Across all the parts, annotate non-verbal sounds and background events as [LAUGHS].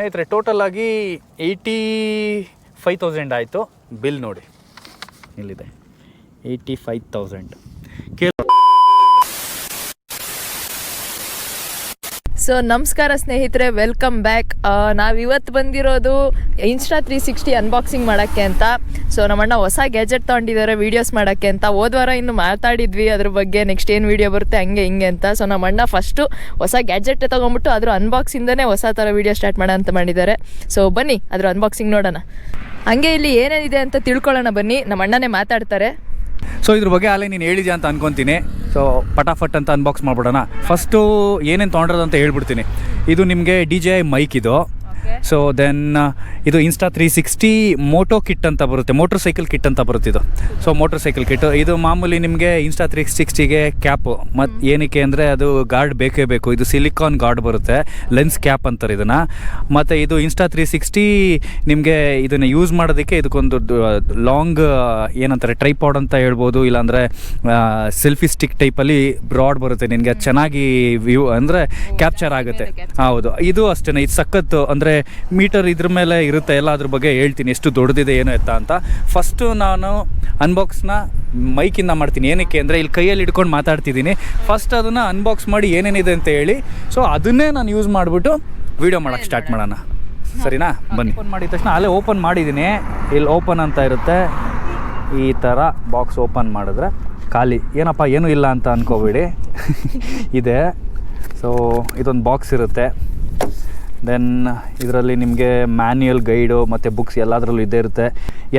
ಸ್ನೇಹಿತರೆ ಟೋಟಲ್ ಆಗಿ eighty five thousand ಆಯಿತು. ಬಿಲ್ ನೋಡಿ. ಇಲ್ಲಿದೆ. ಏಯ್ಟಿ ಫೈವ್ ತೌಸಂಡ್ ಸೊ ನಮಸ್ಕಾರ ಸ್ನೇಹಿತರೆ ವೆಲ್ಕಮ್ ಬ್ಯಾಕ್ ನಾವು ಇವತ್ತು ಬಂದಿರೋದು ಇನ್ಸ್ಟಾ ತ್ರೀ ಸಿಕ್ಸ್ಟಿ ಅನ್ಬಾಕ್ಸಿಂಗ್ ಮಾಡೋಕ್ಕೆ ಅಂತ. ಸೊ ನಮ್ಮಣ್ಣ ಹೊಸ ಗ್ಯಾಜೆಟ್ ತೊಗೊಂಡಿದ್ದಾರೆ ವೀಡಿಯೋಸ್ ಮಾಡೋಕ್ಕೆ ಅಂತ. ಹೋದ್ವಾರ ಇನ್ನು ಮಾತಾಡಿದ್ವಿ, ಅದ್ರ ಬಗ್ಗೆ ನೆಕ್ಸ್ಟ್ ಏನು ವೀಡಿಯೋ ಬರುತ್ತೆ, ಹಂಗೆ ಹಿಂಗೆ ಅಂತ. ಸೊ ನಮ್ಮಣ್ಣ ಫಸ್ಟು ಹೊಸ ಗ್ಯಾಜೆಟ್ ತೊಗೊಂಬಿಟ್ಟು ಅದ್ರ ಅನ್ಬಾಕ್ಸಿಂದನೇ ಹೊಸ ಥರ ವೀಡಿಯೋ ಸ್ಟಾರ್ಟ್ ಮಾಡೋ ಅಂತ ಮಾಡಿದ್ದಾರೆ. ಸೊ ಬನ್ನಿ, ಅದ್ರ ಅನ್ಬಾಕ್ಸಿಂಗ್ ನೋಡೋಣ. ಹಂಗೆ ಇಲ್ಲಿ ಏನೇನಿದೆ ಅಂತ ತಿಳ್ಕೊಳ್ಳೋಣ ಬನ್ನಿ. ನಮ್ಮ ಅಣ್ಣನೇ ಮಾತಾಡ್ತಾರೆ. ಸೊ ಇದ್ರ ಬಗ್ಗೆ ಅಲ್ಲೇ ನೀನು ಹೇಳಿದ್ಯಾ ಅಂತ ಅನ್ಕೊತೀನಿ. ಸೊ ಪಟಾಫಟ್ ಅಂತ ಅನ್ಬಾಕ್ಸ್ ಮಾಡ್ಬಿಡೋಣ. ಫಸ್ಟು ಏನೇನು ತೊಗೊಂಡಿರೋದು ಅಂತ ಹೇಳ್ಬಿಡ್ತೀನಿ. ಇದು ನಿಮಗೆ ಡಿ ಜೆ ಐ ಮೈಕ್ ಇದು. ಸೊ ದೆನ್ ಇದು Insta three sixty moto kit ಅಂತ ಬರುತ್ತೆ ಮೋಟರ್ ಸೈಕಲ್ ಕಿಟ್ ಅಂತ ಬರುತ್ತೆ ಇದು ಸೊ ಮೋಟರ್ ಸೈಕಲ್ ಕಿಟ್ ಇದು ಮಾಮೂಲಿ ನಿಮಗೆ ಇನ್ಸ್ಟಾ ತ್ರೀ ಸಿಕ್ಸ್ಟಿಗೆ ಕ್ಯಾಪು ಮತ್ತು ಏನಕ್ಕೆ ಅಂದರೆ ಅದು ಗಾರ್ಡ್ ಬೇಕೇ ಬೇಕು. ಇದು ಸಿಲಿಕಾನ್ ಗಾರ್ಡ್ ಬರುತ್ತೆ ಲೆನ್ಸ್ ಕ್ಯಾಪ್ ಅಂತಾರೆ ಇದನ್ನು. ಮತ್ತು ಇದು ಇನ್ಸ್ಟಾ ತ್ರೀ ಸಿಕ್ಸ್ಟಿ ನಿಮಗೆ ಇದನ್ನು ಯೂಸ್ ಮಾಡೋದಕ್ಕೆ ಇದಕ್ಕೊಂದು ಲಾಂಗ್ ಏನಂತಾರೆ ಟ್ರೈಪಾಡ್ ಅಂತ ಹೇಳ್ಬೋದು. ಇಲ್ಲಾಂದರೆ ಸೆಲ್ಫಿ ಸ್ಟಿಕ್ ಟೈಪಲ್ಲಿ ಬ್ರಾಡ್ ಬರುತ್ತೆ ನಿನಗೆ. ಚೆನ್ನಾಗಿ ವ್ಯೂ ಅಂದರೆ ಕ್ಯಾಪ್ಚರ್ ಆಗುತ್ತೆ. ಹೌದು. ಇದು ಅಷ್ಟೇ ಇದು ಸಖತ್ತು ಅಂದರೆ ಮೀಟರ್ ಇದ್ರ ಮೇಲೆ ಇರುತ್ತೆ ಎಲ್ಲ ಅದ್ರ ಬಗ್ಗೆ ಹೇಳ್ತೀನಿ, ಎಷ್ಟು ದೊಡ್ಡದಿದೆ ಏನು ಎತ್ತ ಅಂತ. ಫಸ್ಟು ನಾನು ಅನ್ಬಾಕ್ಸ್ನ ಮೈಕಿಂದ ಮಾಡ್ತೀನಿ. ಏನಕ್ಕೆ ಅಂದರೆ ಇಲ್ಲಿ ಕೈಯಲ್ಲಿ ಹಿಡ್ಕೊಂಡು ಮಾತಾಡ್ತಿದ್ದೀನಿ. ಫಸ್ಟ್ ಅದನ್ನು ಅನ್ಬಾಕ್ಸ್ ಮಾಡಿ ಏನೇನಿದೆ ಅಂತ ಹೇಳಿ. ಸೊ ಅದನ್ನೇ ನಾನು ಯೂಸ್ ಮಾಡಿಬಿಟ್ಟು ವೀಡಿಯೋ ಮಾಡೋಕ್ಕೆ ಸ್ಟಾರ್ಟ್ ಮಾಡೋಣ. ಸರಿನಾ? ಬನ್ನಿ. ಓಪನ್ ಮಾಡಿದ ತಕ್ಷಣ ಅಲ್ಲೇ ಓಪನ್ ಮಾಡಿದ್ದೀನಿ. ಇಲ್ಲಿ ಓಪನ್ ಅಂತ ಇರುತ್ತೆ. ಈ ಥರ ಬಾಕ್ಸ್ ಓಪನ್ ಮಾಡಿದ್ರೆ ಖಾಲಿ. ಏನಪ್ಪ, ಏನೂ ಇಲ್ಲ ಅಂತ ಅನ್ಕೋಬೇಡಿ. [LAUGHS] ಇದೆ. ಸೊ ಇದೊಂದು ಬಾಕ್ಸ್ ಇರುತ್ತೆ. ದೆನ್ ಇದರಲ್ಲಿ ನಿಮಗೆ ಮ್ಯಾನ್ಯಲ್ ಗೈಡು ಮತ್ತು ಬುಕ್ಸ್ ಎಲ್ಲದರಲ್ಲೂ ಇದ್ದೇ ಇರುತ್ತೆ.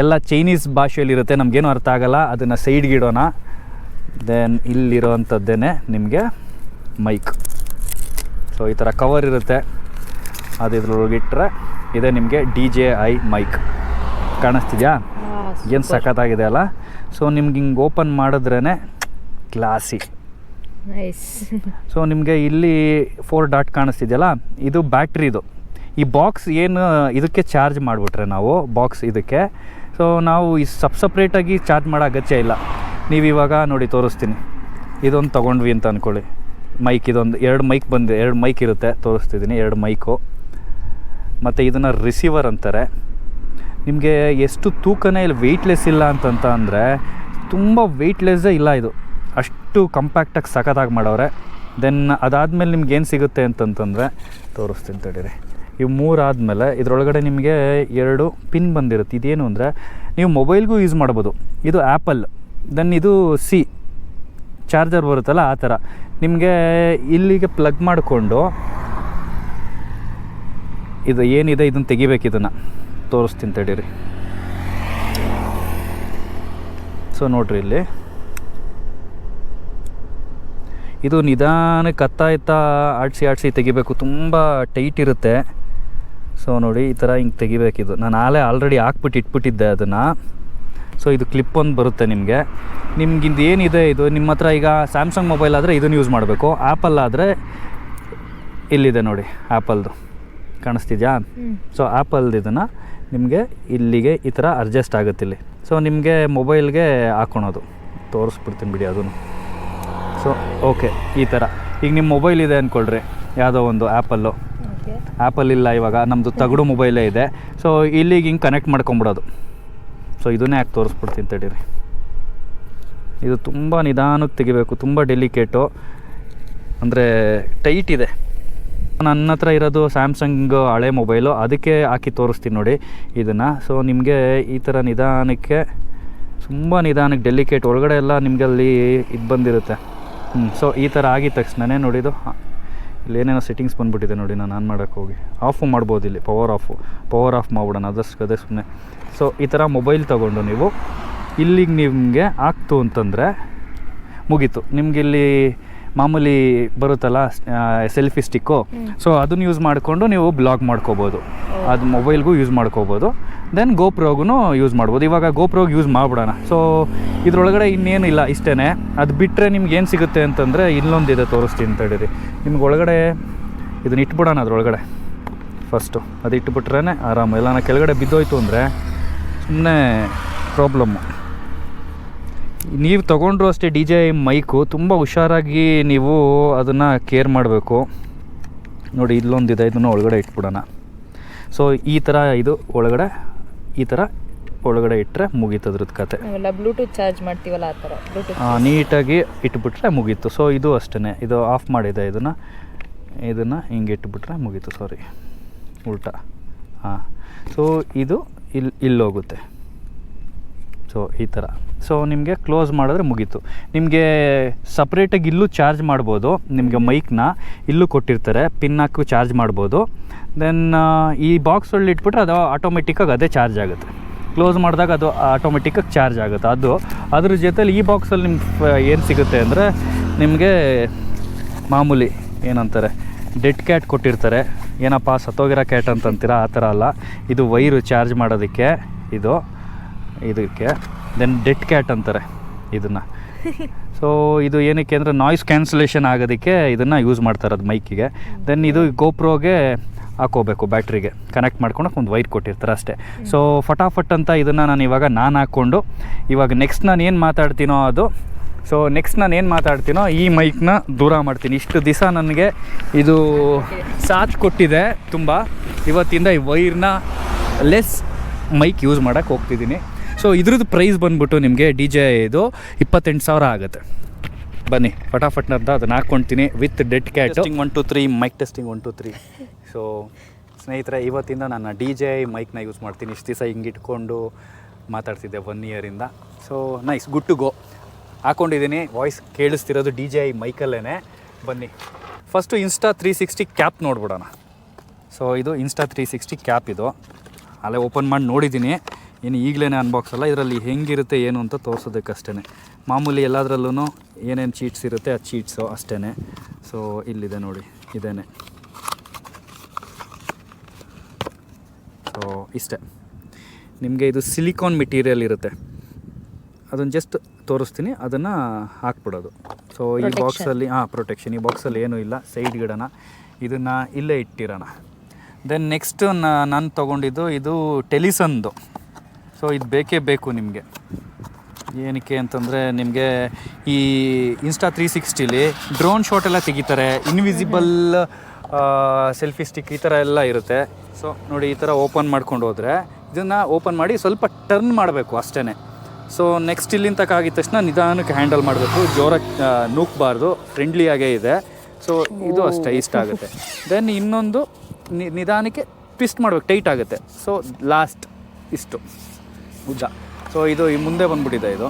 ಎಲ್ಲ ಚೈನೀಸ್ ಭಾಷೆಯಲ್ಲಿ ಇರುತ್ತೆ ನಮಗೇನು ಅರ್ಥ ಆಗಲ್ಲ. ಅದನ್ನು ಸೈಡ್ಗೆ ಇಡೋಣ. ದೆನ್ ಇಲ್ಲಿರೋವಂಥದ್ದೇ ನಿಮಗೆ ಮೈಕ್ ಸೊ ಈ ಥರ ಕವರ್ ಇರುತ್ತೆ. ಅದು ಇದ್ರೊಳಗೆ ಇಟ್ಟರೆ ಇದೆ ನಿಮಗೆ ಡಿ ಜೆ ಐ ಮೈಕ್ ಕಾಣಿಸ್ತಿದ್ಯಾ? ಏನು ಸಖತ್ತಾಗಿದೆ ಅಲ್ಲ? ಸೊ ನಿಮ್ಗೆ ಹಿಂಗೆ ಓಪನ್ ಮಾಡಿದ್ರೇ ಕ್ಲಾಸಿ ನೈಸ್ ಸೊ ನಿಮಗೆ ಇಲ್ಲಿ ಫೋರ್ ಡಾಟ್ ಕಾಣಿಸ್ತಿದೆಯಲ್ಲ? ಇದು ಬ್ಯಾಟ್ರಿದು ಈ ಬಾಕ್ಸ್ ಏನು, ಇದಕ್ಕೆ ಚಾರ್ಜ್ ಮಾಡಿಬಿಟ್ರೆ ನಾವು? ಬಾಕ್ಸ್ ಇದಕ್ಕೆ. ಸೊ ನಾವು ಈ ಸಪ್ ಸಪ್ರೇಟಾಗಿ ಚಾರ್ಜ್ ಮಾಡೋ ಅಗತ್ಯ ಇಲ್ಲ. ನೀವು ಇವಾಗ ನೋಡಿ, ತೋರಿಸ್ತೀನಿ. ಇದೊಂದು ತೊಗೊಂಡ್ವಿ ಅಂತ ಅಂದ್ಕೊಳ್ಳಿ ಮೈಕ್ ಇದೊಂದು, ಎರಡು ಮೈಕ್ ಬಂದಿದೆ ಎರಡು ಮೈಕ್ ಇರುತ್ತೆ. ತೋರಿಸ್ತಿದ್ದೀನಿ ಎರಡು ಮೈಕು ಮತ್ತು ಇದನ್ನು ರಿಸೀವರ್ ಅಂತಾರೆ. ನಿಮಗೆ ಎಷ್ಟು ತೂಕನೇ ಇಲ್ಲಿ ವೆಯ್ಟ್ಲೆಸ್ ಇಲ್ಲ ಅಂತಂತ ಅಂದರೆ, ತುಂಬ ವೆಯ್ಟ್ಲೆಸ್ಸೇ ಇಲ್ಲ ಇದು. ಅಷ್ಟು ಕಂಪ್ಯಾಕ್ಟಾಗಿ ಸಖತ್ತಾಗಿ ಮಾಡವ್ರೆ ದೆನ್ ಅದಾದಮೇಲೆ ನಿಮ್ಗೆ ಏನು ಸಿಗುತ್ತೆ ಅಂತಂತಂದರೆ, ತೋರಿಸ್ತೀನಿ ತಡೀರಿ. ಇವು ಮೂರು ಆದಮೇಲೆ ಇದರೊಳಗಡೆ ನಿಮಗೆ ಎರಡು ಪಿನ್ ಬಂದಿರುತ್ತೆ. ಇದೇನು ಅಂದರೆ, ನೀವು ಮೊಬೈಲ್ಗೂ ಯೂಸ್ ಮಾಡ್ಬೋದು. ಇದು ಆ್ಯಪಲ್ ದೆನ್ ಇದು ಸಿ ಚಾರ್ಜರ್ ಬರುತ್ತಲ್ಲ ಆ ಥರ. ನಿಮಗೆ ಇಲ್ಲಿಗೆ ಪ್ಲಗ್ ಮಾಡಿಕೊಂಡು ಇದು ಏನಿದೆ, ಇದನ್ನು ತೆಗಿಬೇಕು ಇದನ್ನು. ತೋರಿಸ್ತೀನಿ ತಡೀರಿ. ಸೊ ನೋಡ್ರಿ ಇಲ್ಲಿ. ಇದು ನಿಧಾನಕ್ಕೆ ಕತ್ತಾಯ್ತಾ ಆಡಿಸಿ ಆಡಿಸಿ ತೆಗಿಬೇಕು. ತುಂಬ ಟೈಟ್ ಇರುತ್ತೆ. ಸೊ ನೋಡಿ ಈ ಥರ ಹಿಂಗೆ ತೆಗಿಬೇಕಿದು. ನಾನು ಆಲೇ ಆಲ್ರೆಡಿ ಹಾಕ್ಬಿಟ್ಟು ಇಟ್ಬಿಟ್ಟಿದ್ದೆ ಅದನ್ನು. ಸೊ ಇದು ಕ್ಲಿಪ್ ಒಂದು ಬರುತ್ತೆ ನಿಮಗೆ. ನಿಮ್ಗಿಂದು ಏನಿದೆ ಇದು? ನಿಮ್ಮ ಹತ್ರ ಈಗ ಸ್ಯಾಮ್ಸಂಗ್ ಮೊಬೈಲ್ ಆದರೆ ಇದನ್ನು ಯೂಸ್ ಮಾಡಬೇಕು. ಆ್ಯಪಲ್ ಆದರೆ ಇಲ್ಲಿದೆ ನೋಡಿ ಆ್ಯಪಲ್ದು ಕಾಣಿಸ್ತಿದ್ಯಾ? ಸೊ ಆ್ಯಪಲ್ದು ಇದನ್ನು ನಿಮಗೆ ಇಲ್ಲಿಗೆ ಈ ಥರ ಅಡ್ಜಸ್ಟ್ ಆಗುತ್ತೆ ಇಲ್ಲಿ. ಸೊ ನಿಮಗೆ ಮೊಬೈಲ್ಗೆ ಹಾಕೊಳೋದು. ತೋರಿಸ್ಬಿಡ್ತೀನಿ ಬಿಡಿ ಅದನ್ನು. ಸೊ ಓಕೆ ಈ ಥರ ಈಗ ನಿಮ್ಮ ಮೊಬೈಲ್ ಇದೆ ಅಂದ್ಕೊಳ್ರಿ ಯಾವುದೋ ಒಂದು ಆ್ಯಪಲ್ಲು ಆ್ಯಪಲ್ ಇಲ್ಲ ಇವಾಗ ನಮ್ಮದು ತಗಡು ಮೊಬೈಲೇ ಇದೆ. ಸೊ ಇಲ್ಲಿಗೆ ಹಿಂಗೆ ಕನೆಕ್ಟ್ ಮಾಡ್ಕೊಂಬಿಡೋದು. ಸೊ ಇದನ್ನೇ ಯಾಕೆ ತೋರಿಸ್ಬಿಡ್ತೀನಿ ತಡೀರಿ. ಇದು ತುಂಬ ನಿಧಾನಕ್ಕೆ ತೆಗಿಬೇಕು ತುಂಬ ಡೆಲಿಕೇಟು ಅಂದರೆ ಟೈಟ್ ಇದೆ. ನನ್ನ ಹತ್ರ ಇರೋದು ಸ್ಯಾಮ್ಸಂಗ್ ಹಳೆ ಮೊಬೈಲು ಅದಕ್ಕೆ ಹಾಕಿ ತೋರಿಸ್ತೀನಿ ನೋಡಿ ಇದನ್ನು. ಸೊ ನಿಮಗೆ ಈ ಥರ ನಿಧಾನಕ್ಕೆ ತುಂಬ ನಿಧಾನಕ್ಕೆ ಡೆಲಿಕೇಟ್ ಒಳಗಡೆ ಎಲ್ಲ ನಿಮಗೆ ಅಲ್ಲಿ ಇದು ಬಂದಿರುತ್ತೆ. ಹ್ಞೂ ಸೊ ಈ ಥರ ಆಗಿದ ತಕ್ಷಣನೇ ನೋಡಿದು ಇಲ್ಲಿ ಏನೇನೋ ಸೆಟ್ಟಿಂಗ್ಸ್ ಬಂದುಬಿಟ್ಟಿದೆ ನೋಡಿ ನಾನು ಆನ್ ಮಾಡೋಕ್ಕೆ ಹೋಗಿ. ಆಫು ಮಾಡ್ಬೋದು ಇಲ್ಲಿ ಪವರ್ ಆಫು ಪವರ್ ಆಫ್ ಮಾಡ್ಬಿಡೋಣ ಅದಷ್ಟು ಅದೇ ಸುಮ್ಮನೆ ಸೊ ಈ ಥರ ಮೊಬೈಲ್ ತೊಗೊಂಡು ನೀವು ಇಲ್ಲಿಗೆ ನಿಮಗೆ ಆಗ್ತು ಅಂತಂದರೆ ಮುಗೀತು. ನಿಮ್ಗೆ ಇಲ್ಲಿ ಮಾಮೂಲಿ ಬರುತ್ತಲ್ಲ ಸೆಲ್ಫಿ ಸ್ಟಿಕ್ಕು ಸೊ ಅದನ್ನು ಯೂಸ್ ಮಾಡಿಕೊಂಡು ನೀವು ಬ್ಲಾಗ್ ಮಾಡ್ಕೋಬೋದು. ಅದು ಮೊಬೈಲ್ಗೂ ಯೂಸ್ ಮಾಡ್ಕೋಬೋದು. ದೆನ್ ಗೋಪ್ರೋಗೂ ಯೂಸ್ ಮಾಡ್ಬೋದು. ಇವಾಗ ಗೋಪ್ರೋಗೆ ಯೂಸ್ ಮಾಡಿಬಿಡೋಣ. ಸೊ ಇದರೊಳಗಡೆ ಇನ್ನೇನಿಲ್ಲ ಇಷ್ಟೇ ಅದು ಬಿಟ್ಟರೆ ನಿಮ್ಗೆ ಏನು ಸಿಗುತ್ತೆ ಅಂತಂದರೆ ಇಲ್ಲೊಂದಿದೆ ತೋರಿಸ್ತೀನಿ ತಡೀರಿ ನಿಮ್ಗೆ ಒಳಗಡೆ ಇದನ್ನ ಇಟ್ಬಿಡೋಣ ಅದ್ರೊಳಗಡೆ. ಫಸ್ಟು ಅದು ಇಟ್ಬಿಟ್ರೇ ಆರಾಮ. ಇಲ್ಲ, ನಾನು ಕೆಳಗಡೆ ಬಿದ್ದೋಯ್ತು ಅಂದರೆ ಸುಮ್ಮನೆ ಪ್ರಾಬ್ಲಮ್ಮು ನೀವು ತೊಗೊಂಡ್ರು ಅಷ್ಟೇ ಡಿ ಜೆ ಮೈಕು ತುಂಬ ಹುಷಾರಾಗಿ ನೀವು ಅದನ್ನು ಕೇರ್ ಮಾಡಬೇಕು. ನೋಡಿ, ಇಲ್ಲೊಂದಿದೆ, ಇದನ್ನು ಒಳಗಡೆ ಇಟ್ಬಿಡೋಣ. ಸೊ ಈ ಥರ ಇದು ಒಳಗಡೆ ಈ ಥರ ಒಳಗಡೆ ಇಟ್ಟರೆ ಮುಗೀತದ್ರದ್ದು ಕತೆ. ನಾವೆಲ್ಲ ಬ್ಲೂಟೂತ್ ಚಾರ್ಜ್ ಮಾಡ್ತೀವಲ್ಲ ಆ ಥರ ಬ್ಲೂಟೂತ್ ಆ, ನೀಟಾಗಿ ಇಟ್ಬಿಟ್ರೆ ಮುಗೀತು. ಸೊ ಇದು ಅಷ್ಟೇ ಇದು ಆಫ್ ಮಾಡಿದೆ ಇದನ್ನು. ಇದನ್ನು ಹಿಂಗೆ ಇಟ್ಬಿಟ್ರೆ ಮುಗೀತು ಸಾರಿ ಉಲ್ಟಾ. ಹಾಂ. ಸೊ ಇದು ಇಲ್ಲಿ ಇಲ್ಲೋಗುತ್ತೆ ಸೊ ಈ ಥರ. ಸೊ ನಿಮಗೆ ಕ್ಲೋಸ್ ಮಾಡಿದ್ರೆ ಮುಗೀತು. ನಿಮಗೆ ಸಪ್ರೇಟಾಗಿ ಇಲ್ಲೂ ಚಾರ್ಜ್ ಮಾಡ್ಬೋದು. ನಿಮಗೆ ಮೈಕ್ನ ಇಲ್ಲೂ ಕೊಟ್ಟಿರ್ತಾರೆ. ಪಿನ್ ಹಾಕು ಚಾರ್ಜ್ ಮಾಡ್ಬೋದು. ದೆನ್ ಈ ಬಾಕ್ಸ್ ಒಳ್ಳೆ ಇಟ್ಬಿಟ್ರೆ ಅದು ಆಟೋಮೆಟಿಕ್ಕಾಗಿ ಅದೇ ಚಾರ್ಜ್ ಆಗುತ್ತೆ. ಕ್ಲೋಸ್ ಮಾಡಿದಾಗ ಅದು ಆಟೋಮೆಟಿಕ್ಕಾಗಿ ಚಾರ್ಜ್ ಆಗುತ್ತೆ. ಅದು ಅದ್ರ ಜೊತೆಲಿ ಈ ಬಾಕ್ಸಲ್ಲಿ ನಿಮ್ಗೆ ಏನು ಸಿಗುತ್ತೆ ಅಂದರೆ ನಿಮಗೆ ಮಾಮೂಲಿ ಏನಂತಾರೆ ಡೆಡ್ ಕ್ಯಾಟ್ ಕೊಟ್ಟಿರ್ತಾರೆ. ಏನಪ್ಪ ಸತ್ತೋಗಿರೋ ಕ್ಯಾಟ್ ಅಂತಂತೀರ? ಆ ಥರ ಅಲ್ಲ. ಇದು ವೈರು ಚಾರ್ಜ್ ಮಾಡೋದಕ್ಕೆ ಇದು ಇದಕ್ಕೆ ದೆನ್ ಡೆಡ್ ಕ್ಯಾಟ್ ಅಂತಾರೆ ಇದನ್ನು. ಸೊ [LAUGHS] ಇದು ಏನಕ್ಕೆ ಅಂದರೆ ನಾಯ್ಸ್ ಕ್ಯಾನ್ಸಲೇಷನ್ ಆಗೋದಕ್ಕೆ ಇದನ್ನು ಯೂಸ್ ಮಾಡ್ತಾರೆ ಅದು ಮೈಕಿಗೆ ದೆನ್ ಇದು ಗೋಪ್ರೋಗೆ ಹಾಕೋಬೇಕು ಬ್ಯಾಟ್ರಿಗೆ. ಕನೆಕ್ಟ್ ಮಾಡ್ಕೊಳಕ್ಕೆ ಒಂದು ವೈರ್ ಕೊಟ್ಟಿರ್ತಾರೆ ಅಷ್ಟೇ. ಸೊ ಫಟಾಫಟ್ ಅಂತ ಇದನ್ನು ನಾನು ಇವಾಗ ನಾನು ಹಾಕ್ಕೊಂಡು, ಇವಾಗ ನೆಕ್ಸ್ಟ್ ನಾನು ಏನು ಮಾತಾಡ್ತೀನೋ ಅದು ಸೊ ನೆಕ್ಸ್ಟ್ ನಾನು ಏನು ಮಾತಾಡ್ತೀನೋ ಈ ಮೈಕ್ನ ದೂರ ಮಾಡ್ತೀನಿ. ಇಷ್ಟು ದಿವಸ ನನಗೆ ಇದು ಸಾಥ್ ಕೊಟ್ಟಿದೆ ತುಂಬ. ಇವತ್ತಿಂದ ಈ ವೈರ್ನ ಲೆಸ್ ಮೈಕ್ ಯೂಸ್ ಮಾಡೋಕ್ಕೆ ಹೋಗ್ತಿದ್ದೀನಿ. ಸೊ ಇದ್ರದ್ದು ಪ್ರೈಸ್ ಬಂದ್ಬಿಟ್ಟು ನಿಮಗೆ ಡಿ ಜೆ ಇದು ಇಪ್ಪತ್ತೆಂಟು ಸಾವಿರ ಆಗುತ್ತೆ. ಬನ್ನಿ ಫಟಾಫಟ್ನರ್ದ ಅದನ್ನ ಹಾಕ್ಕೊಳ್ತೀನಿ with dead cat one two three mic testing one two three so ಸ್ನೇಹಿತರೆ, ಇವತ್ತಿಂದ ನಾನು ಡಿ ಜೆ ಐ ಮೈಕ್ನ ಯೂಸ್ ಮಾಡ್ತೀನಿ. ಇಷ್ಟು ದಿವಸ ಹಿಂಗೆ ಇಟ್ಕೊಂಡು ಮಾತಾಡ್ತಿದ್ದೆ one ಇಯರಿಂದ so nice good to go ಹಾಕ್ಕೊಂಡಿದ್ದೀನಿ ವಾಯ್ಸ್ ಕೇಳಿಸ್ತಿರೋದು ಡಿ ಜೆ ಐ ಮೈಕಲ್ಲೇ ಬನ್ನಿ. First Insta three sixty cap ನೋಡ್ಬಿಡೋಣ. So ಇದು ಇನ್ಸ್ಟಾ ತ್ರೀ ಸಿಕ್ಸ್ಟಿ ಕ್ಯಾಪ್ ಇದು. ಅಲ್ಲೇ ಓಪನ್ ಮಾಡಿ ನೋಡಿದ್ದೀನಿ. ಇನ್ನು ಈಗಲೇ ಅನ್ಬಾಕ್ಸ್ ಅಲ್ಲ, ಇದರಲ್ಲಿ ಹೆಂಗಿರುತ್ತೆ, ಏನು ಅಂತ ತೋರಿಸೋದಕ್ಕಷ್ಟೇ ಮಾಮೂಲಿ ಎಲ್ಲದರಲ್ಲೂ ಏನೇನು ಚೀಟ್ಸ್ ಇರುತ್ತೆ ಆ ಚೀಟ್ಸು ಅಷ್ಟೇ ಸೊ ಇಲ್ಲಿದೆ ನೋಡಿ, ಇದೇನೆ. ಸೊ ಇಷ್ಟೇ. ನಿಮಗೆ ಇದು ಸಿಲಿಕಾನ್ ಮೆಟೀರಿಯಲ್ ಇರುತ್ತೆ. ಅದನ್ನು ಜಸ್ಟ್ ತೋರಿಸ್ತೀನಿ. ಅದನ್ನು ಹಾಕ್ಬಿಡೋದು. ಸೊ ಈ. ಬಾಕ್ಸಲ್ಲಿ ಹಾಂ ಪ್ರೊಟೆಕ್ಷನ್ ಈ ಬಾಕ್ಸಲ್ಲಿ ಏನೂ ಇಲ್ಲ. ಸೈಡ್ ಗಿಡನ. ಇದನ್ನು ಇಲ್ಲೇ ಇಟ್ಟಿರೋಣ. ದೆನ್ ನೆಕ್ಸ್ಟ್ ನಾನು ತೊಗೊಂಡಿದ್ದು ಇದು ಟೆಲಿಸನ್ದು. ಸೊ ಇದು ಬೇಕೇ ಬೇಕು ನಿಮಗೆ. ಏನಕ್ಕೆ ಅಂತಂದರೆ ನಿಮಗೆ ಈ ಇನ್ಸ್ಟಾ ತ್ರೀ ಸಿಕ್ಸ್ಟಿಲಿ ಡ್ರೋನ್ ಶಾಟ್ ಎಲ್ಲ ತೆಗಿತಾರೆ. ಇನ್ವಿಸಿಬಲ್ ಸೆಲ್ಫಿ ಸ್ಟಿಕ್ ಈ ಥರ ಎಲ್ಲ ಇರುತ್ತೆ. ಸೊ ನೋಡಿ ಈ ಥರ ಓಪನ್ ಮಾಡ್ಕೊಂಡು ಹೋದರೆ ಇದನ್ನು ಓಪನ್ ಮಾಡಿ ಸ್ವಲ್ಪ ಟರ್ನ್ ಮಾಡಬೇಕು ಅಷ್ಟೇ ಸೊ ನೆಕ್ಸ್ಟ್ ಇಲ್ಲಿಂದ ಆಗಿದ ತಕ್ಷಣ ನಿಧಾನಕ್ಕೆ ಹ್ಯಾಂಡಲ್ ಮಾಡಬೇಕು. ಜೋರಾಗಿ ನೂಕ್ಬಾರ್ದು. ಫ್ರೆಂಡ್ಲಿಯಾಗೇ ಇದೆ. ಸೊ ಇದು ಅಷ್ಟೇ ಇಷ್ಟ ಆಗುತ್ತೆ. ದೆನ್ ಇನ್ನೊಂದು ನಿ- ನಿಧಾನಕ್ಕೆ ಟ್ವಿಸ್ಟ್ ಮಾಡಬೇಕು. ಟೈಟ್ ಆಗುತ್ತೆ. ಸೊ ಲಾಸ್ಟ್ ಇಷ್ಟು. ಉದ್ದ. ಸೊ ಇದು ಈ ಮುಂದೆ ಬಂದ್ಬಿಟ್ಟಿದೆ ಇದು.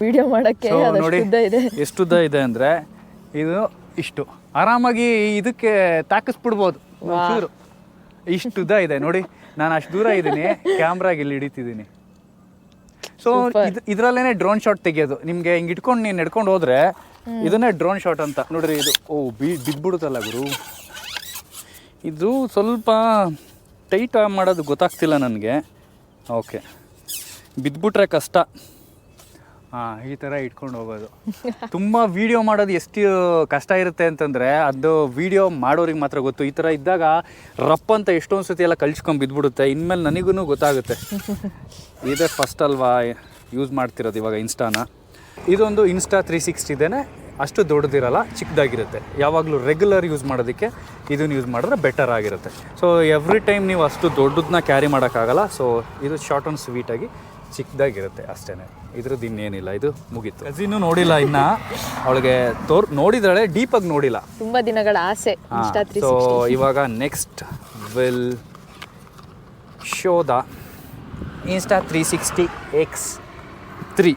ವಿಡಿಯೋ ಮಾಡೋಕ್ಕೆ ನೋಡಿ ಎಷ್ಟು ಉದ್ದ ಇದೆ ಅಂದರೆ ಇದು ಇಷ್ಟು. ಆರಾಮಾಗಿ ಇದಕ್ಕೆ ತಾಕಿಸ್ಬಿಡ್ಬೋದು ಒಂಚೂರು. ಇಷ್ಟು ಉದ್ದ ಇದೆ ನೋಡಿ ನಾನು ಅಷ್ಟು ದೂರ ಇದ್ದೀನಿ [LAUGHS] ಕ್ಯಾಮ್ರಾಗೆ ಇಲ್ಲಿ ಹಿಡಿತಿದ್ದೀನಿ. ಸೊ. ಇದು ಇದರಲ್ಲೇ ಡ್ರೋನ್ ಶಾಟ್ ತೆಗಿಯೋದು. ನಿಮಗೆ ಹಿಂಗೆ ಇಟ್ಕೊಂಡು ನೀನು ನಡ್ಕೊಂಡು ಹೋದ್ರೆ ಇದನ್ನೇ ಡ್ರೋನ್ ಶಾಟ್ ಅಂತ. ನೋಡ್ರಿ ಇದು ಓ ಬಿ ಬಿದ್ಬಿಡುತ್ತಲ್ಲ ಗುರು. ಇದು ಸ್ವಲ್ಪ ಟೈಟ್ ಮಾಡೋದು ಗೊತ್ತಾಗ್ತಿಲ್ಲ ನನಗೆ. ಓಕೆ ಬಿದ್ದುಬಿಟ್ರೆ ಕಷ್ಟ. ಹಾಂ, ಈ ಥರ ಇಟ್ಕೊಂಡು ಹೋಗೋದು. ತುಂಬ ವೀಡಿಯೋ ಮಾಡೋದು ಎಷ್ಟು ಕಷ್ಟ ಇರುತ್ತೆ ಅಂತಂದರೆ ಅದು ವೀಡಿಯೋ ಮಾಡೋರಿಗೆ ಮಾತ್ರ ಗೊತ್ತು. ಈ ಥರ ಇದ್ದಾಗ ರಪ್ ಅಂತ ಎಷ್ಟೊಂದು ಸತಿ ಎಲ್ಲ ಕಳ್ಸ್ಕೊಂಡು ಬಿದ್ದುಬಿಡುತ್ತೆ ಇನ್ಮೇಲೆ ನನಗೂ ಗೊತ್ತಾಗುತ್ತೆ. ಇದೇ ಫಸ್ಟ್ ಅಲ್ವಾ ಯೂಸ್ ಮಾಡ್ತಿರೋದು ಇವಾಗ ಇನ್ಸ್ಟಾನ ಇದೊಂದು ಇನ್ಸ್ಟಾ ತ್ರೀ ಸಿಕ್ಸ್ಟಿದೇನೆ ಅಷ್ಟು ದೊಡ್ಡದಿರಲ್ಲ ಚಿಕ್ಕದಾಗಿರುತ್ತೆ. ಯಾವಾಗಲೂ ರೆಗ್ಯುಲರ್ ಯೂಸ್ ಮಾಡೋದಕ್ಕೆ ಇದನ್ನು ಯೂಸ್ ಮಾಡಿದ್ರೆ ಬೆಟರ್ ಆಗಿರುತ್ತೆ. ಸೊ ಎವ್ರಿ ಟೈಮ್ ನೀವು ಅಷ್ಟು ದೊಡ್ಡದನ್ನ ಕ್ಯಾರಿ ಮಾಡೋಕ್ಕಾಗಲ್ಲ ಸೊ ಇದು ಶಾರ್ಟ್ ಆ್ಯಂಡ್ ಸ್ವೀಟಾಗಿ ಚಿಕ್ಕದಾಗಿರುತ್ತೆ ಅಷ್ಟೇ ಇದ್ರದ್ದು ಇನ್ನೇನಿಲ್ಲ ಇದು ಮುಗೀತು. ಕಸಿನ್ನು ನೋಡಿಲ್ಲ ಇನ್ನ. ಅವಳಿಗೆ ತೋರ್ ನೋಡಿದಾಳೆ ಡೀಪಾಗಿ ನೋಡಿಲ್ಲ. ತುಂಬಾ ದಿನಗಳ ಆಸೆ ಸೊ ಇವಾಗ next will show the Insta three sixty X three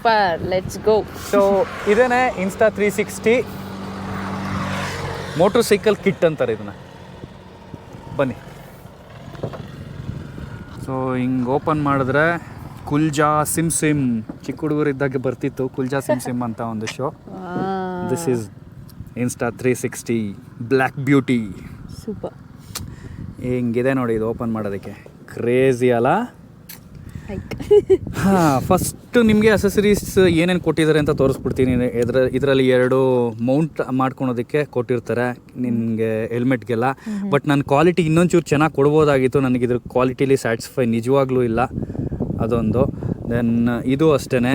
super let's go so ಇದೇನೆ Insta three sixty motorcycle kit ಅಂತಾರೆ ಇದನ್ನ. ಬನ್ನಿ. ಸೊ ಹಿಂಗೆ ಓಪನ್ ಮಾಡಿದ್ರೆ ಕುಲ್ಜಾ ಸಿಮ್ ಸಿಮ್ ಚಿಕ್ಕ ಹುಡುಗರಿದ್ದಾಗೆ ಬರ್ತಿತ್ತು ಕುಲ್ಜಾ ಸಿಮ್ ಸಿಮ್ ಅಂತ ಒಂದು show this is Insta three sixty black beauty super ಹಿಂಗಿದೆ ನೋಡಿ ಇದು ಓಪನ್ ಮಾಡೋದಕ್ಕೆ. ಕ್ರೇಜಿ ಅಲ್ಲ? ಹಾಂ ಫಸ್ಟ್ ನಿಮಗೆ ಅಸೆಸರೀಸ್ ಏನೇನು ಕೊಟ್ಟಿದ್ದಾರೆ ಅಂತ ತೋರಿಸ್ಬಿಡ್ತೀನಿ. ಇದ್ರ ಇದರಲ್ಲಿ ಎರಡು ಮೌಂಟ್ ಮಾಡ್ಕೊಳೋದಕ್ಕೆ ಕೊಟ್ಟಿರ್ತಾರೆ ನಿಮಗೆ ಹೆಲ್ಮೆಟ್ಗೆಲ್ಲ ಬಟ್ ನನ್ನ ಕ್ವಾಲಿಟಿ ಇನ್ನೊಂಚೂರು ಚೆನ್ನಾಗಿ ಕೊಡ್ಬೋದಾಗಿತ್ತು. ನನಗೆ ಇದ್ರ ಕ್ವಾಲಿಟಿಲಿ ಸ್ಯಾಟಿಸ್ಫೈ ನಿಜವಾಗ್ಲೂ ಇಲ್ಲ ಅದೊಂದು. ದೆನ್ ಇದು ಅಷ್ಟೇ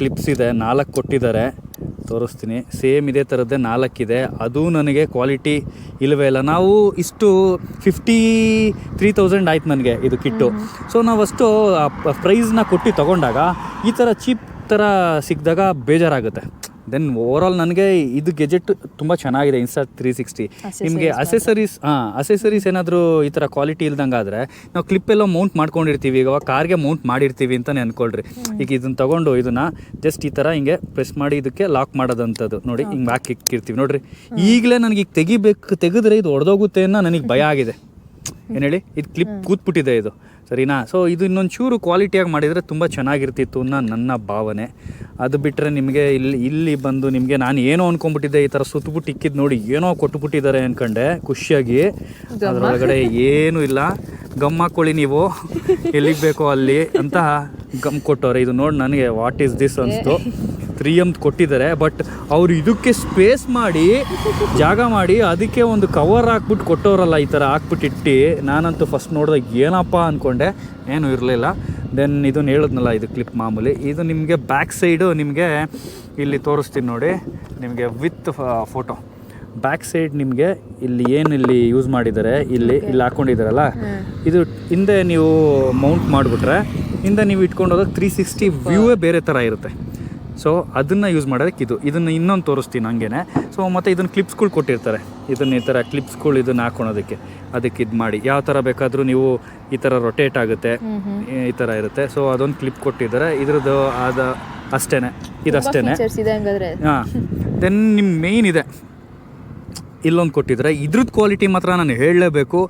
ಕ್ಲಿಪ್ಸ್ ಇದೆ ನಾಲ್ಕು ಕೊಟ್ಟಿದ್ದಾರೆ. ತೋರಿಸ್ತೀನಿ. ಸೇಮ್ ಇದೇ ಥರದ್ದೇ ನಾಲ್ಕಿದೆ. ಅದು ನನಗೆ ಕ್ವಾಲಿಟಿ ಇಲ್ಲವೇ ಇಲ್ಲ. ನಾವು ಇಷ್ಟು ಫಿಫ್ಟಿ ತ್ರೀ ತೌಸಂಡ್ ಆಯ್ತು ನನಗೆ ಇದು ಕಿಟ್ಟು. ಸೊ ನಾವು ಅಷ್ಟು ಪ್ರೈಸ್ನ ಕೊಟ್ಟು ತಗೊಂಡಾಗ ಈ ಥರ ಚೀಪ್ ಥರ ಸಿಕ್ಕಿದಾಗ ಬೇಜಾರಾಗುತ್ತೆ. ದೆನ್ ಓವರಾಲ್ ನನಗೆ ಇದು ಗೆಜೆಟ್ ತುಂಬ ಚೆನ್ನಾಗಿದೆ ಇನ್ಸ್ಟಾ ತ್ರೀ ಸಿಕ್ಸ್ಟಿ ನಿಮಗೆ ಅಸೆಸರೀಸ್ ಹಾಂ ಅಸೆಸರೀಸ್ ಏನಾದರೂ ಈ ಥರ ಕ್ವಾಲಿಟಿ ಇಲ್ದಂಗೆ ಆದರೆ ನಾವು ಕ್ಲಿಪ್ಪೆಲ್ಲ ಮೌಂಟ್ ಮಾಡ್ಕೊಂಡಿರ್ತೀವಿ ಈಗ ಕಾರ್ಗೆ ಮೌಂಟ್ ಮಾಡಿರ್ತೀವಿ ಅಂತಲೇ ಅಂದ್ಕೊಳ್ರಿ ಈಗ ಇದನ್ನು ತಗೊಂಡು ಇದನ್ನು ಜಸ್ಟ್ ಈ ಥರ ಹಿಂಗೆ ಪ್ರೆಸ್ ಮಾಡಿ ಇದಕ್ಕೆ ಲಾಕ್ ಮಾಡೋದಂಥದ್ದು ನೋಡಿ ಹಿಂಗೆ ಹಾಕಿ ಇಕ್ಕಿರ್ತೀವಿ ನೋಡಿರಿ. ಈಗಲೇ ನನಗೆ ಈಗ ತೆಗಿಬೇಕು ತೆಗೆದ್ರೆ ಇದು ಹೊಡೆದೋಗುತ್ತೆ ಅನ್ನೋ ನನಗೆ ಭಯ ಆಗಿದೆ. ಏನು ಹೇಳಿ? ಇದು ಕ್ಲಿಪ್ ಕೂತ್ಬಿಟ್ಟಿದೆ ಇದು. ಸರಿನಾ? ಸೊ ಇದು ಇನ್ನೊಂದು ಚೂರು ಕ್ವಾಲಿಟಿಯಾಗಿ ಮಾಡಿದರೆ ತುಂಬ ಚೆನ್ನಾಗಿರ್ತಿತ್ತು ಅನ್ನೋ ನನ್ನ ಭಾವನೆ. ಅದು ಬಿಟ್ಟರೆ ನಿಮಗೆ ಇಲ್ಲಿ ಇಲ್ಲಿ ಬಂದು ನಿಮಗೆ ನಾನು ಏನೋ ಅಂದ್ಕೊಂಡ್ಬಿಟ್ಟಿದ್ದೆ ಈ ಥರ ಸುತ್ತಬಿಟ್ಟು ಇಕ್ಕಿದ್ದು ನೋಡಿ ಏನೋ ಕೊಟ್ಬಿಟ್ಟಿದ್ದಾರೆ ಅಂದ್ಕೊಂಡೆ ಖುಷಿಯಾಗಿ. ಅದರೊಳಗಡೆ ಏನೂ ಇಲ್ಲ. ಗಮ್ ಹಾಕ್ಕೊಳ್ಳಿ ನೀವು. ಎಲ್ಲಿಗೆ ಬೇಕೋ ಅಲ್ಲಿ ಅಂತ ಗಮ್ ಕೊಟ್ಟವ್ರೆ. ಇದು ನೋಡಿ ನನಗೆ ವಾಟ್ ಈಸ್ ದಿಸ್ ಅನಿಸ್ತು. ತ್ರೀ ಎಂ ಕೊಟ್ಟಿದ್ದಾರೆ ಬಟ್ ಅವರು ಇದಕ್ಕೆ ಸ್ಪೇಸ್ ಮಾಡಿ ಜಾಗ ಮಾಡಿ ಅದಕ್ಕೆ ಒಂದು ಕವರ್ ಹಾಕ್ಬಿಟ್ಟು ಕೊಟ್ಟವರಲ್ಲ ಈ ಥರ ಹಾಕ್ಬಿಟ್ಟಿಟ್ಟು ನಾನಂತೂ ಫಸ್ಟ್ ನೋಡಿದಾಗ ಏನಪ್ಪ ಅಂದ್ಕೊಂಡೆ ಏನೂ ಇರಲಿಲ್ಲ. ದೆನ್ ಇದನ್ನು ಹೇಳಿದ್ನಲ್ಲ ಇದು ಕ್ಲಿಪ್ ಮಾಮೂಲಿ ಇದು ನಿಮಗೆ ಬ್ಯಾಕ್ ಸೈಡು ನಿಮಗೆ ಇಲ್ಲಿ ತೋರಿಸ್ತೀನಿ ನೋಡಿ ನಿಮಗೆ ವಿತ್ ಫೋಟೋ ಬ್ಯಾಕ್ ಸೈಡ್ ನಿಮಗೆ ಇಲ್ಲಿ ಏನು ಇಲ್ಲಿ ಯೂಸ್ ಮಾಡಿದ್ದಾರೆ ಇಲ್ಲಿ ಇಲ್ಲಿ ಹಾಕ್ಕೊಂಡಿದ್ದಾರಲ್ಲ ಇದು ಹಿಂದೆ ನೀವು ಮೌಂಟ್ ಮಾಡಿಬಿಟ್ರೆ ಹಿಂದೆ ನೀವು ಇಟ್ಕೊಂಡು ಹೋದಾಗ ತ್ರೀ ಸಿಕ್ಸ್ಟಿ ವ್ಯೂವೇ ಬೇರೆ ಥರ ಇರುತ್ತೆ. ಸೊ ಅದನ್ನು ಯೂಸ್ ಮಾಡೋದಕ್ಕೆ ಇದು. ಇದನ್ನು ಇನ್ನೊಂದು ತೋರಿಸ್ತೀನಿ ಹಂಗೇನೆ. ಸೊ ಮತ್ತು ಇದನ್ನು ಕ್ಲಿಪ್ಸ್ಗಳು ಕೊಟ್ಟಿರ್ತಾರೆ. ಇದನ್ನು ಈ ಥರ ಕ್ಲಿಪ್ಸ್ಗಳು ಇದನ್ನು ಹಾಕೊಳೋದಕ್ಕೆ. ಅದಕ್ಕೆ ಇದು ಮಾಡಿ. ಯಾವ ಥರ ಬೇಕಾದರೂ ನೀವು ಈ ಥರ ರೊಟೇಟ್ ಆಗುತ್ತೆ. ಈ ಥರ ಇರುತ್ತೆ. ಸೊ ಅದೊಂದು ಕ್ಲಿಪ್ ಕೊಟ್ಟಿದ್ದಾರೆ. ಇದ್ರದ್ದು ಆದ ಅಷ್ಟೇ ಇದು ಅಷ್ಟೇ ಹಾಂ. ದೆನ್ ನಿಮ್ಮ ಮೇಯ್ನ್ ಇದೆ. ಇಲ್ಲೊಂದು ಕೊಟ್ಟಿದ್ದಾರೆ. ಇದ್ರದ್ದು ಕ್ವಾಲಿಟಿ ಮಾತ್ರ ನಾನು ಹೇಳಲೇಬೇಕು.